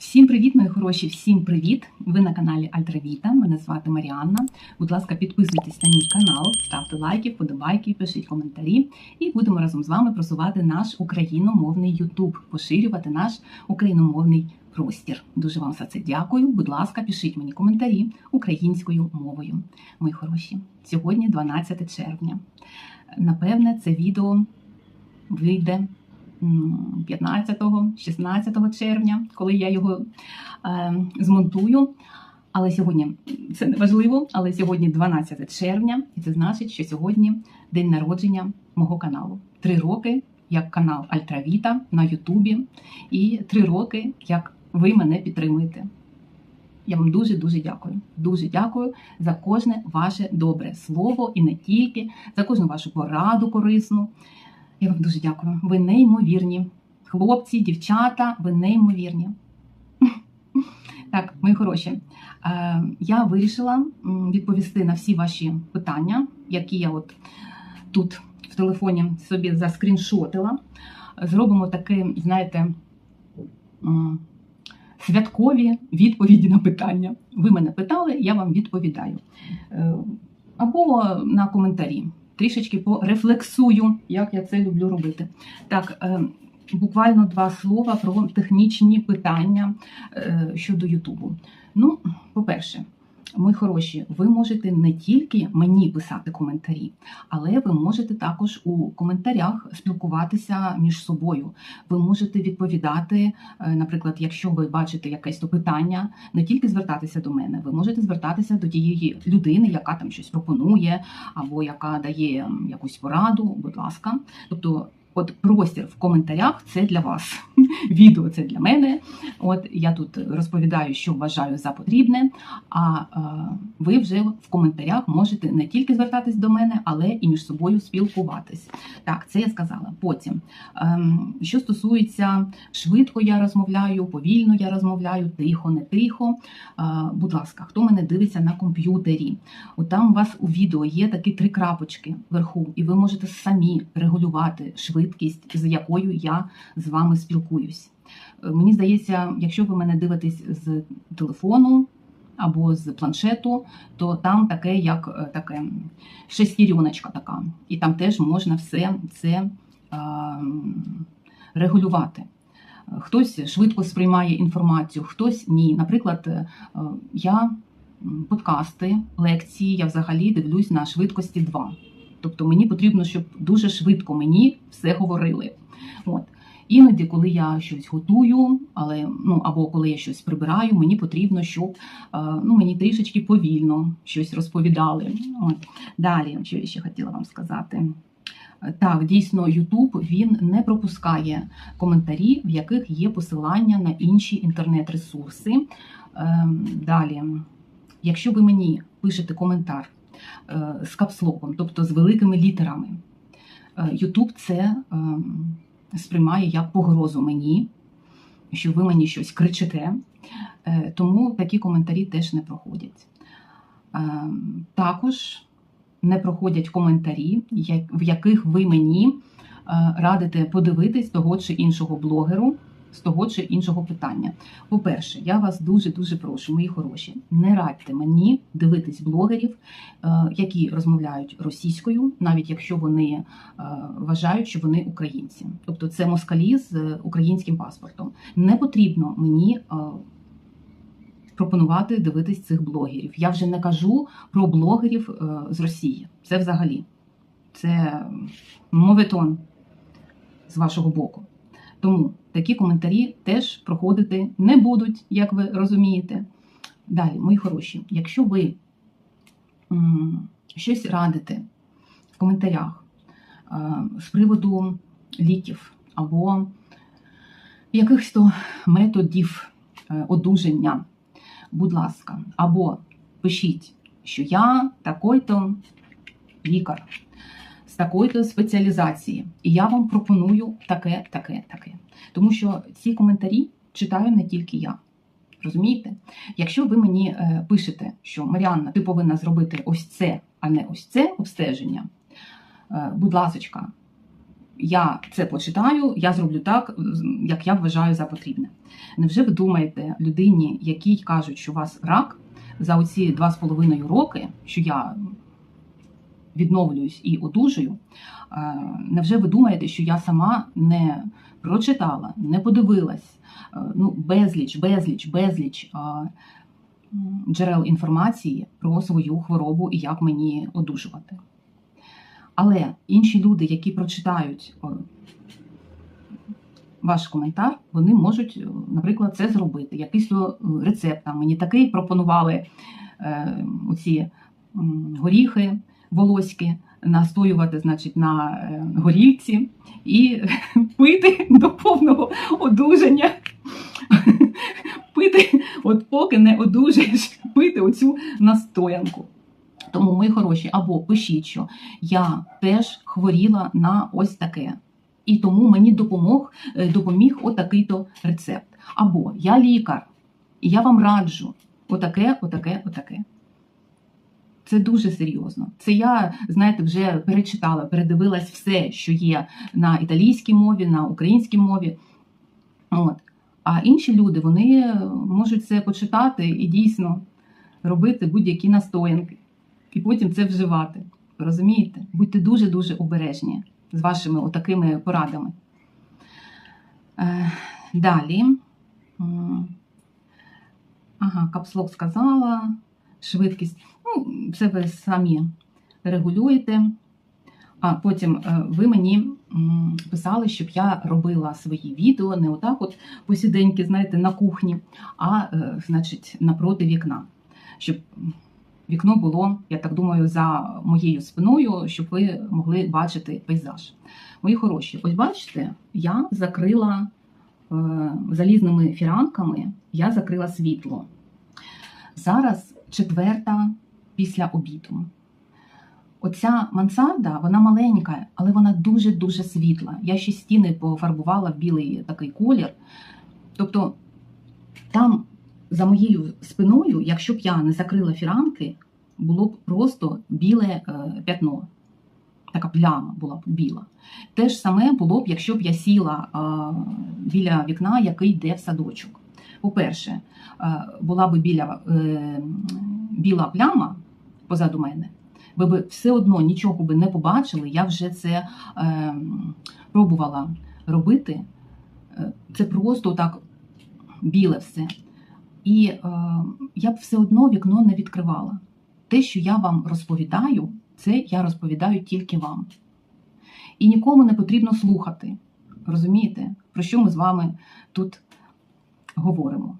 Всім привіт, мої хороші! Всім привіт! Ви на каналі Альтравіта. Мене звати Маріанна. Будь ласка, підписуйтесь на мій канал, ставте лайки, вподобайки, пишіть коментарі, і будемо разом з вами просувати наш україномовний Ютуб, поширювати наш україномовний простір. Дуже вам за це дякую. Будь ласка, пишіть мені коментарі українською мовою. Мої хороші, сьогодні 12 червня. Напевне, це відео вийде 15-16 червня, коли я його е, змонтую. Але сьогодні це не важливо, але сьогодні 12 червня, і це значить, що сьогодні день народження мого каналу. Три роки як канал Альтравіта на Ютубі, і три роки, як ви мене підтримуєте. Я вам дуже дуже дякую. Дуже дякую за кожне ваше добре слово і не тільки, за кожну вашу пораду корисну. Я вам дуже дякую. Ви неймовірні. Хлопці, дівчата, ви неймовірні. Так, мої хороші. е, Я вирішила відповісти на всі ваші питання, які я от тут в телефоні собі заскріншотила. Зробимо таке, знаєте, святкові відповіді на питання. Ви мене питали, я вам відповідаю. Е, Або на коментарі трішечки порефлексую, як я це люблю робити. Так, е, буквально два слова про технічні питання е, щодо Ютубу. Ну, по-перше, мої хороші, ви можете не тільки мені писати коментарі, але ви можете також у коментарях спілкуватися між собою. Ви можете відповідати, е, наприклад, якщо ви бачите якесь то питання, не тільки звертатися до мене, ви можете звертатися до тієї людини, яка там щось пропонує, або яка дає якусь пораду, будь ласка. Тобто, от простір в коментарях це для вас. Відео це для мене. От я тут розповідаю, що вважаю за потрібне. А е, ви вже в коментарях можете не тільки звертатись до мене, але і між собою спілкуватись. Так, це я сказала. Потім, ем, що стосується швидко я розмовляю, повільно я розмовляю, тихо, не тихо. Е, будь ласка, хто мене дивиться на комп'ютері? От там у вас у відео є такі три крапочки вверху, і ви можете самі регулювати швидкість, з якою я з вами спілкуюсь. Е, Мені здається, якщо ви мене дивитесь з телефону або з планшету, то там таке, як е, таке шестереночка така, і там теж можна все це е, регулювати. Хтось швидко сприймає інформацію, хтось ні. Наприклад, е, я подкасти, лекції, я взагалі дивлюсь на швидкості 2. Тобто мені потрібно, щоб дуже швидко мені все говорили. От. Іноді, коли я щось готую, але ну або коли я щось прибираю, мені потрібно, щоб е, ну мені трішечки повільно щось розповідали. От. Далі, що я ще хотіла вам сказати. Так, дійсно, YouTube він не пропускає коментарі, в яких є посилання на інші інтернет-ресурси. Ем, Далі, якщо ви мені пишете коментар з капслоком, тобто з великими літерами, е, YouTube це ем, сприймає як погрозу мені, що ви мені щось кричите. Е, Тому такі коментарі теж не проходять. Також не проходять коментарі, в яких ви мені е, радите подивитись того чи іншого блогеру з того чи іншого питання. По-перше, я вас дуже дуже прошу, мої хороші, не радьте мені дивитись блогерів, е, які розмовляють російською, навіть якщо вони е, вважають, що вони українці. Тобто це москалі з е, українським паспортом. Не потрібно мені. Пропонувати дивитись цих блогерів. Я вже не кажу про блогерів з Росії. Це взагалі це моветон з вашого боку. Тому такі коментарі теж проходити не будуть, як ви розумієте. Далі, мої хороші, якщо ви щось радите в коментарях е, з приводу ліків або якихось то методів е, одужання, будь ласка, або пишіть, що я такий-то лікар такої-то спеціалізації, і я вам пропоную таке, таке, таке. Тому що ці коментарі читаю не тільки я. Розумієте? Якщо ви мені е, пишете, що Маріанна, ти повинна зробити ось це, а не ось це обстеження, е, будь ласочка, я це почитаю, я зроблю так, як я вважаю за потрібне. Невже ви думаєте, людині, якій кажуть, що у вас рак, за оці два з половиною роки, що я відновлююсь і одужую, е, невже ви думаєте, що я сама не прочитала, не подивилась е, ну, безліч, безліч, безліч е, джерел інформації про свою хворобу і як мені одужувати? Але інші люди, які прочитають ваш коментар, вони можуть, наприклад, це зробити. Якийсь рецепт мені такий пропонували оці горіхи волоські, настоювати, значить, на е, горілці і пити до повного одужання. Пити, от поки не одужаєш, пити оцю настоянку. Тому, мої хороші, або пишіть, що я теж хворіла на ось таке. І тому мені допомог, е, допоміг отакий-то рецепт. Або я лікар, і я вам раджу отаке, отаке, отаке. Це дуже серйозно. Це я, знаєте, вже перечитала, передивилась все, що є на італійській мові, на українській мові. От. А інші люди вони можуть це почитати і дійсно робити будь-які настоянки, і потім це вживати. Розумієте? Будьте дуже-дуже обережні з вашими отакими порадами. Е, Далі. Ага, капслок сказала, швидкість. Ну, це ви самі регулюєте. А потім е, ви мені писали, щоб я робила свої відео не отак, от посіденьки, знаєте, на кухні, а е, значить, напроти вікна. Щоб вікно було, я так думаю, за моєю спиною, щоб ви могли бачити пейзаж. Мої хороші, ось бачите, я закрила е, залізними фіранками, я закрила світло. Зараз четверта після обіду. Оця мансарда, вона маленька, але вона дуже-дуже світла. Я ще стіни пофарбувала в білий такий колір. Тобто там за моєю спиною, якщо б я не закрила фіранки, було б просто біле е, п'ятно. Така пляма була б біла. Те ж саме було б, якщо б я сіла е, біля вікна, який йде в садочок. По-перше, е, була б біля, е, біла пляма позаду мене, ви б все одно нічого би не побачили. Я вже це е, пробувала робити. Е, Це просто так біле все. І е, я б все одно вікно не відкривала. Те, що я вам розповідаю, це я розповідаю тільки вам. І нікому не потрібно слухати. Розумієте, про що ми з вами тут говоримо?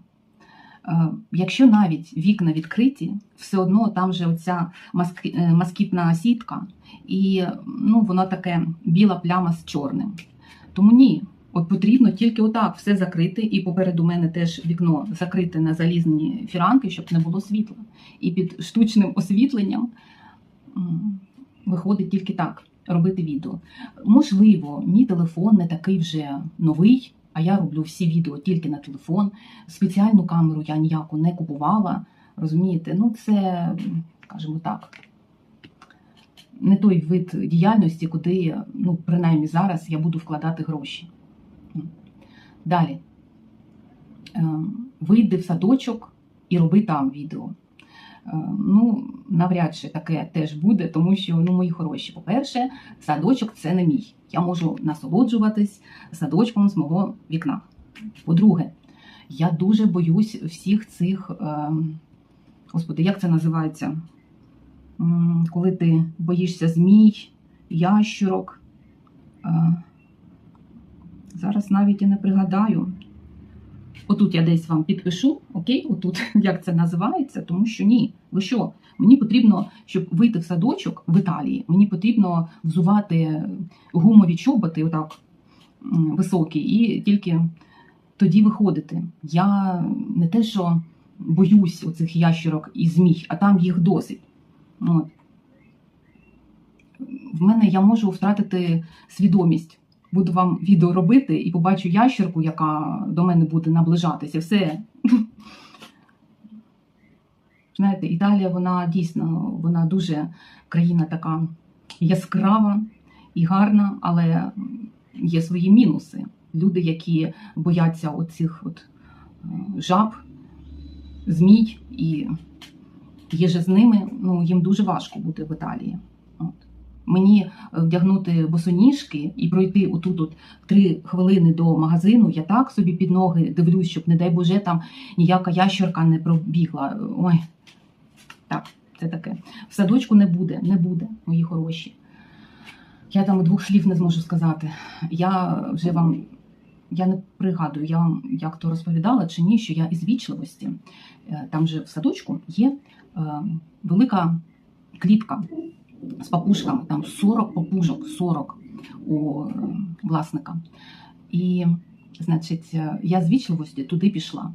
Е, Якщо навіть вікна відкриті, все одно там же оця е, москітна сітка, і ну, вона таке біла пляма з чорним. Тому ні, от потрібно тільки отак все закрити, і попереду мене теж вікно закрите на залізні фіранки, щоб не було світла. І під штучним освітленням виходить тільки так робити відео. Можливо, мій телефон не такий вже новий, а я роблю всі відео тільки на телефон. Спеціальну камеру я ніяку не купувала. Розумієте, ну це, скажімо так, не той вид діяльності, куди, ну, принаймні зараз я буду вкладати гроші. Далі. Е, Вийди в садочок і роби там відео. Е, Ну, навряд чи таке теж буде, тому що ну, мої хороші. По-перше, садочок це не мій. Я можу насолоджуватись садочком з мого вікна. По-друге, я дуже боюсь всіх цих, е, господи, як це називається? Коли ти боїшся змій, ящурок. Е, зараз навіть і не пригадаю. Отут я десь вам підпишу, окей, отут як це називається, тому що ні. Ви що? Мені потрібно, щоб вийти в садочок в Італії, мені потрібно взувати гумові чоботи, отак високі, і тільки тоді виходити. Я не те, що боюсь оцих ящерок і змій, а там їх досить. От. В мене я можу втратити свідомість. Буду вам відео робити і побачу ящерку, яка до мене буде наближатися. Все. Знаєте, Італія, вона дійсно вона дуже країна така яскрава, і гарна, але є свої мінуси. Люди, які бояться оцих от е, жаб, змій і є же з ними, ну їм дуже важко бути в Італії. Мені вдягнути босоніжки і пройти отут от три хвилини до магазину, я так собі під ноги дивлюсь, щоб, не дай Боже, там ніяка ящерка не пробігла. Ой, так, це таке. В садочку не буде, не буде, мої хороші. Я там двох слів не зможу сказати. Я вже вам. Я не пригадую, я вам як то розповідала чи ні, що я із вічливості. е, Там же в садочку є е, велика клітка з папушками, там 40 папужок, 40 у е, власника. І, значить, е, я з вічливості туди пішла.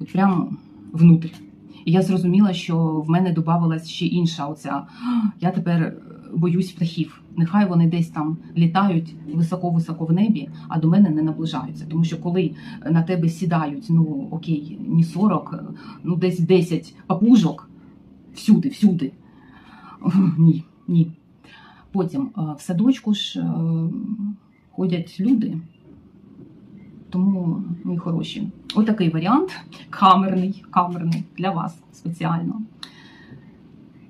От прямо внутрі. І я зрозуміла, що в мене додавалась ще інша оця. Я тепер боюсь птахів. Нехай вони десь там літають високо-високо в небі, а до мене не наближаються. Тому що коли на тебе сідають, ну окей, не 40, ну десь 10 папужок, всюди, всюди. Ні, ні. Потім е, в садочку ж е, ходять люди. Тому, мої хороші, отакий варіант камерний, камерний для вас спеціально.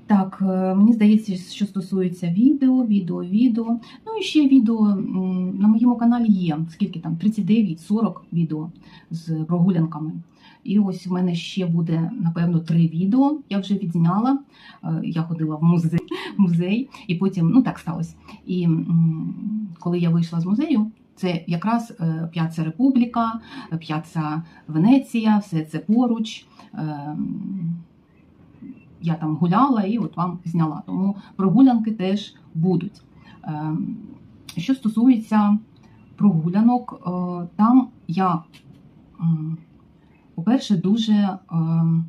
Так, е, мені здається, що стосується відео, відео, відео. Ну і ще відео на моєму каналі є. Скільки там? 39-40 відео з прогулянками. І ось в мене ще буде, напевно, три відео. Я вже відзняла. Е, Я ходила в музей, музей, і потім, ну так сталося. І коли я вийшла з музею, це якраз е, П'яца Републіка, П'яца Венеція, все це поруч. Ем, Я там гуляла і от вам зняла. Тому прогулянки теж будуть. Що стосується прогулянок, е, там я, по-перше, дуже ем,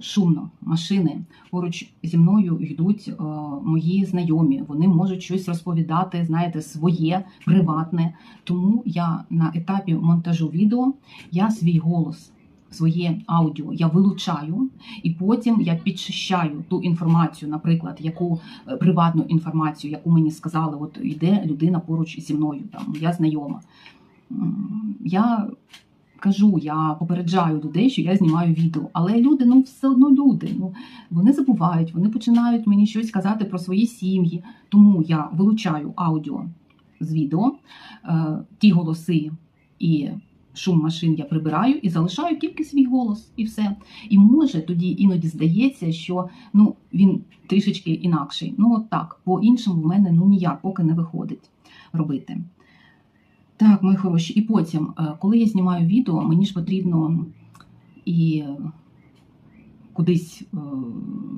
шумно. Машини поруч зі мною йдуть е, мої знайомі. Вони можуть щось розповідати, знаєте, своє, приватне. Тому я на етапі монтажу відео я свій голос. Своє аудіо я вилучаю, і потім я підчищаю ту інформацію, наприклад, яку е, приватну інформацію, яку мені сказали, от йде людина поруч зі мною, там я знайома. Я кажу, я попереджаю людей, що я знімаю відео, але люди, ну все одно люди. Ну вони забувають, вони починають мені щось казати про свої сім'ї. Тому я вилучаю аудіо з відео, е, ті голоси і шум машин я прибираю і залишаю тільки свій голос, і все. І може тоді іноді здається, що ну він трішечки інакший. Ну от так, по іншому в мене ну ніяк поки не виходить робити. Так, мої хороші. І потім, е, коли я знімаю відео, мені ж потрібно і кудись е,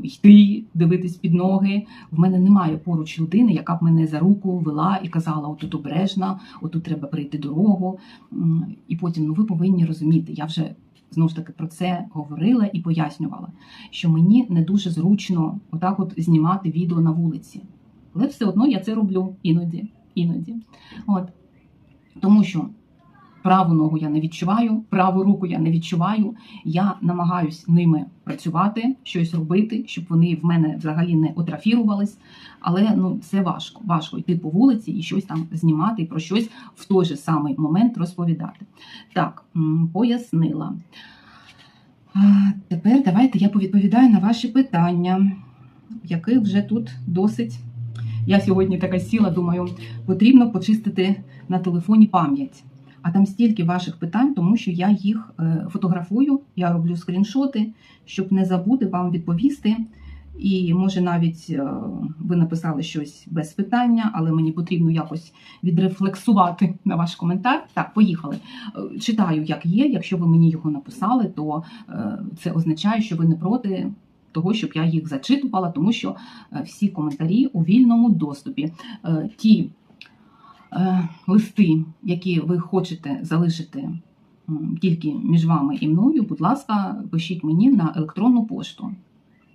йти, дивитись під ноги. В мене немає поруч людини, яка б мене за руку вела і казала: отут обережна, отут треба перейти дорогу. І потім, ну ви повинні розуміти, я вже знову ж таки про це говорила і пояснювала, що мені не дуже зручно отак от знімати відео на вулиці. Але все одно я це роблю іноді. іноді. От. Тому що праву ногу я не відчуваю, праву руку я не відчуваю. Я намагаюсь ними працювати, щось робити, щоб вони в мене взагалі не отрафірувались. Але ну це важко. Важко йти по вулиці і щось там знімати, і про щось в той же самий момент розповідати. Так, пояснила. Тепер давайте я повідповідаю на ваші питання, яких вже тут досить. Я сьогодні така сіла, думаю, потрібно почистити на телефоні пам'ять. А там стільки ваших питань, тому що я їх е, фотографую, я роблю скріншоти, щоб не забути вам відповісти. І може навіть е, ви написали щось без питання, але мені потрібно якось відрефлексувати на ваш коментар. Так, поїхали. Е, Читаю, як є. Якщо ви мені його написали, то це означає, що ви не проти того, щоб я їх зачитувала, тому що всі коментарі у вільному доступі. Ті листи, які ви хочете залишити тільки між вами і мною, будь ласка, пишіть мені на електронну пошту.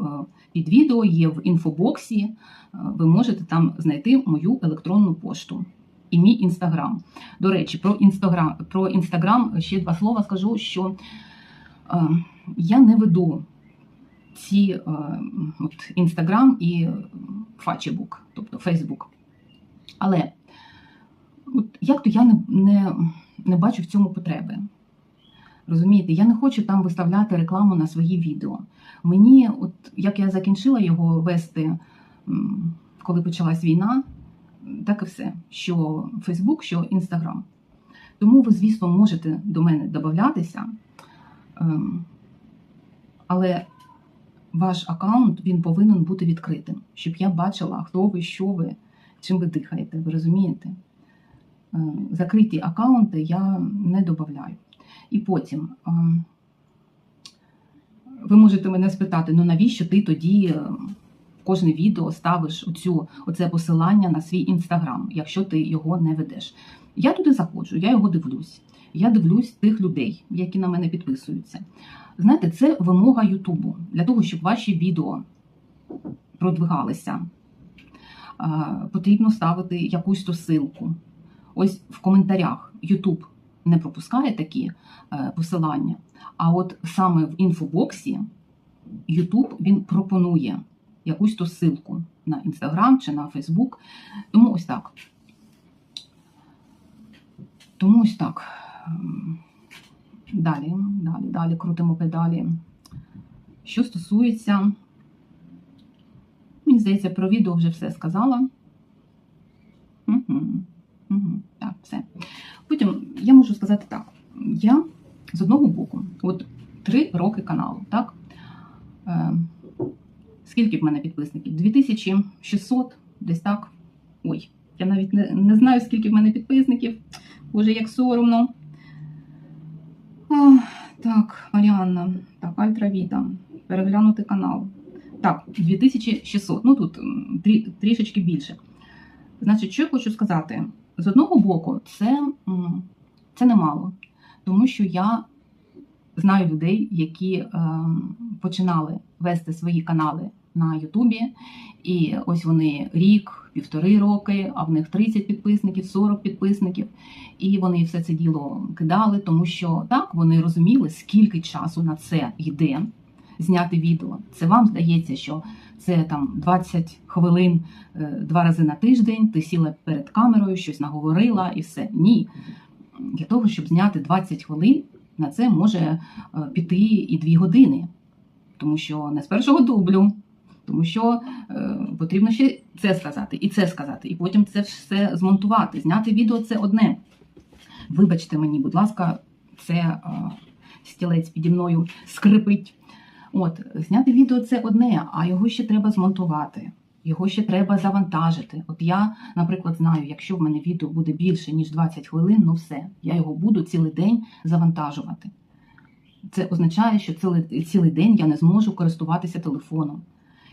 Е, Під відео є в інфобоксі. е, Ви можете там знайти мою електронну пошту і мій інстаграм. До речі, про інстаграм про інстаграм ще два слова скажу, що е, я не веду ці е, от інстаграм і Фачебук, тобто Фейсбук. Але як то я не, не, не бачу в цьому потреби. Розумієте, я не хочу там виставляти рекламу на свої відео. Мені, от як я закінчила його вести, коли почалась війна, так і все, що Фейсбук, що Інстаграм. Тому ви, звісно, можете до мене додатися, ем, але ваш аккаунт він повинен бути відкритим, щоб я бачила, хто ви, що ви, чим ви дихаєте, ви розумієте? Е, Закриті аккаунти я не додаю. І потім ем, ви можете мене спитати, ну навіщо ти тоді е, в кожне відео ставиш оцю, оце посилання на свій інстаграм, якщо ти його не ведеш? Я туди заходжу, я його дивлюсь. Я дивлюсь тих людей, які на мене підписуються. Знаєте, це вимога Ютубу для того, щоб ваші відео продвигалися. е, Потрібно ставити якусь то ссылку. Ось в коментарях Ютуб не пропускає такі е, посилання. А от саме в інфобоксі Ютуб він пропонує якусь то ссылку на Інстаграм чи на Фейсбук. Тому ось так. Тому ось так. Ем, Далі, далі, далі крутимо педалі. Що стосується, мені здається, про відео вже все сказала. Угу. Угу. Так, все. Потім я можу сказати так: я з одного боку, от три роки каналу, так? Е, скільки в мене підписників? 2600, десь так. Ой, я навіть не, не знаю, скільки в мене підписників. Боже, як соромно. А, так, Маріанна, так, Альтравіта, переглянути канал. Так, 2600, ну тут трі, трішечки більше. Значить, що я хочу сказати? З одного боку, це, це немало, тому що я знаю людей, які е, починали вести свої канали на Ютубі, і ось вони рік, півтори роки, а в них 30 підписників, 40 підписників. І вони все це діло кидали, тому що так вони розуміли, скільки часу на це йде зняти відео. Це вам здається, що це там 20 хвилин е, два рази на тиждень. Ти сіла перед камерою, щось наговорила і все. Ні. Для того, щоб зняти 20 хвилин, на це може е, піти і 2 години, тому що не з першого дублю. Тому що е, потрібно ще це сказати, і це сказати, і потім це все змонтувати. Зняти відео це одне. Вибачте мені, будь ласка, це е, стілець піді мною скрипить. От, зняти відео це одне, а його ще треба змонтувати. Його ще треба завантажити. От я, наприклад, знаю, якщо в мене відео буде більше, ніж 20 хвилин, ну все, я його буду цілий день завантажувати. Це означає, що цілий, цілий день я не зможу користуватися телефоном.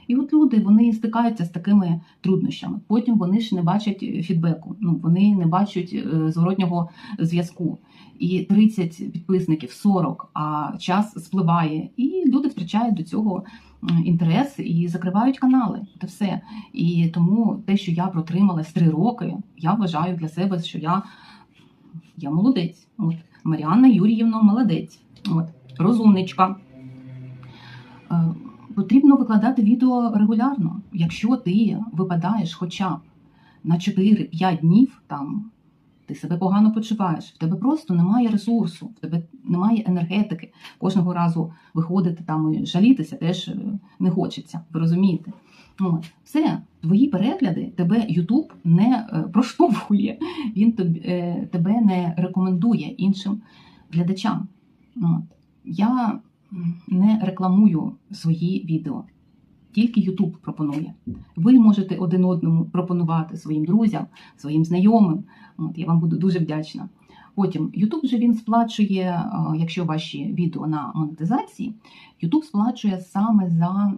І от люди вони стикаються з такими труднощами. Потім вони ж не бачать фідбеку, ну вони не бачать е, зворотнього зв'язку. І 30 підписників, 40, а час спливає, і люди втрачають до цього інтерес і закривають канали. Це все. І тому те, що я протрималась 3 роки, я вважаю для себе, що я, я молодець. От Маріанна Юріївна молодець. От розумничка. Потрібно викладати відео регулярно. Якщо ти випадаєш хоча б на 4-5 днів, там ти себе погано почуваєш, в тебе просто немає ресурсу, в тебе немає енергетики. Кожного разу виходити там і жалітися теж е, не хочеться. Ви розумієте? Все, твої перегляди тебе Ютуб не е, проштовхує, він е, тебе не рекомендує іншим глядачам. От. Я не рекламую свої відео. Тільки YouTube пропонує. Ви можете один одному пропонувати своїм друзям, своїм знайомим. От, я вам буду дуже вдячна. Потім YouTube же він сплачує, е, якщо ваші відео на монетизації, YouTube сплачує саме за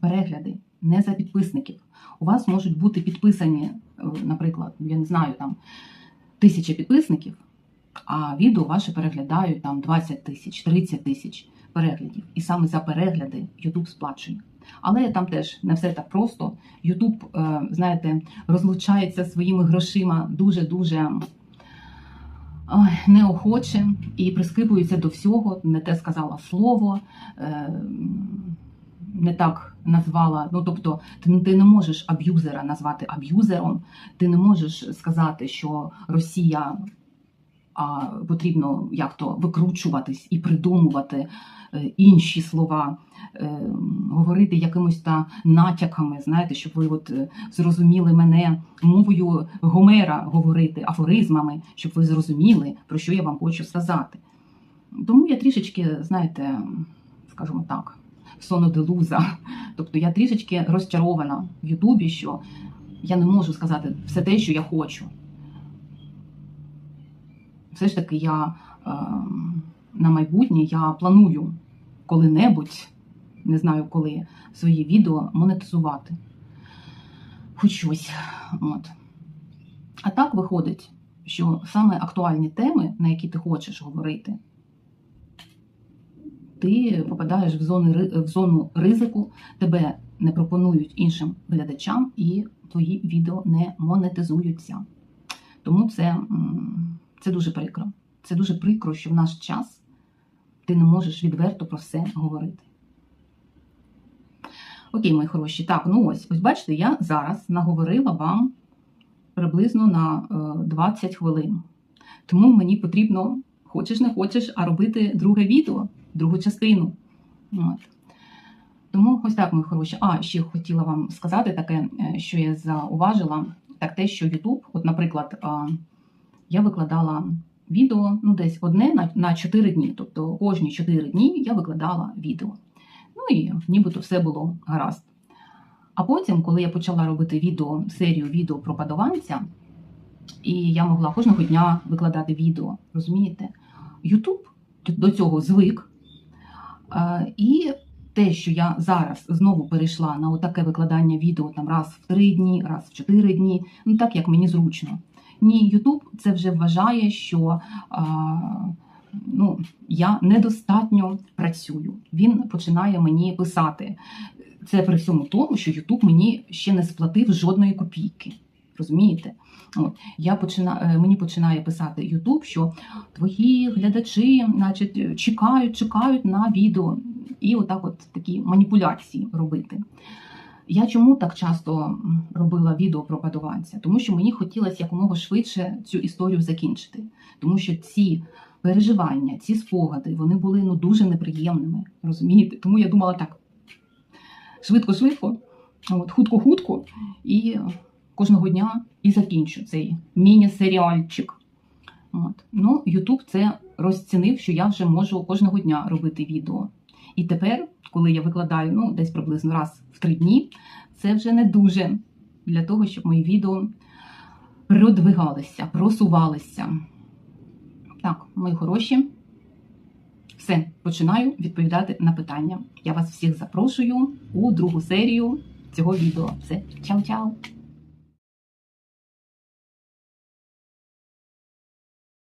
перегляди, не за підписників. У вас можуть бути підписані, е, наприклад, я не знаю, там тисяча підписників, а відео ваше переглядають там 20 тисяч, 30 тисяч переглядів. І саме за перегляди YouTube сплачує. Але там теж не все так просто. YouTube, е, знаєте, розлучається своїми грошима дуже-дуже неохоче і прискипується до всього. Не те сказала слово. Е, не так назвала. Ну тобто, ти не можеш аб'юзера назвати аб'юзером, ти не можеш сказати, що Росія а, потрібно як то викручуватись і придумувати е, інші слова, е, говорити якимось та натяками, знаєте, щоб ви от е, зрозуміли мене мовою Гомера говорити, афоризмами, щоб ви зрозуміли, про що я вам хочу сказати. Тому я трішечки, знаєте, скажімо так, соноделуза. Тобто я трішечки розчарована в Ютубі, що я не можу сказати все те, що я хочу. Все ж таки, я е, на майбутнє я планую коли-небудь, не знаю коли, свої відео монетизувати. Хоч щось. От. А так виходить, що саме актуальні теми, на які ти хочеш говорити, ти попадаєш в зону, в зону ризику, тебе не пропонують іншим глядачам, і твої відео не монетизуються. Тому це, це дуже прикро. Це дуже прикро, що в наш час ти не можеш відверто про все говорити. Окей, мої хороші. Так, ну ось, ось бачите, я зараз наговорила вам приблизно на е, 20 хвилин. Тому мені потрібно, хочеш не хочеш, а робити друге відео, другу частину. От. Тому ось так, мої хороші. А, ще хотіла вам сказати таке, е, що я зауважила, так те, що YouTube, от, наприклад, я викладала відео ну, десь одне на, на 4 дні. Тобто кожні 4 дні я викладала відео. Ну і нібито все було гаразд. А потім, коли я почала робити відео, серію відео про падованця, і я могла кожного дня викладати відео, розумієте? Ютуб до цього звик. І те, що я зараз знову перейшла на отаке викладання відео там раз в три дні, раз в чотири дні, ну так як мені зручно. Ні, Ютуб це вже вважає, що а, ну, я недостатньо працюю. Він починає мені писати. Це при всьому тому, що Ютуб мені ще не сплатив жодної копійки. Розумієте? От, я почина... е, Мені починає писати Ютуб, що твої глядачі значить, чекають, чекають на відео. І отак от такі маніпуляції робити. Я чому так часто робила відео про падованця? Тому що мені хотілося якомога швидше цю історію закінчити. Тому що ці переживання, ці спогади, вони були ну, дуже неприємними. Розумієте? Тому я думала так: швидко-швидко, от, хутко-хутко, і кожного дня і закінчу цей міні-серіальчик. От. Ну, Ютуб це розцінив, що я вже можу кожного дня робити відео. І тепер, коли я викладаю ну, десь приблизно раз в три дні, це вже не дуже для того, щоб мої відео продвигалися, просувалися. Так, мої хороші. Все, починаю відповідати на питання. Я вас всіх запрошую у другу серію цього відео. Все, чао-чао!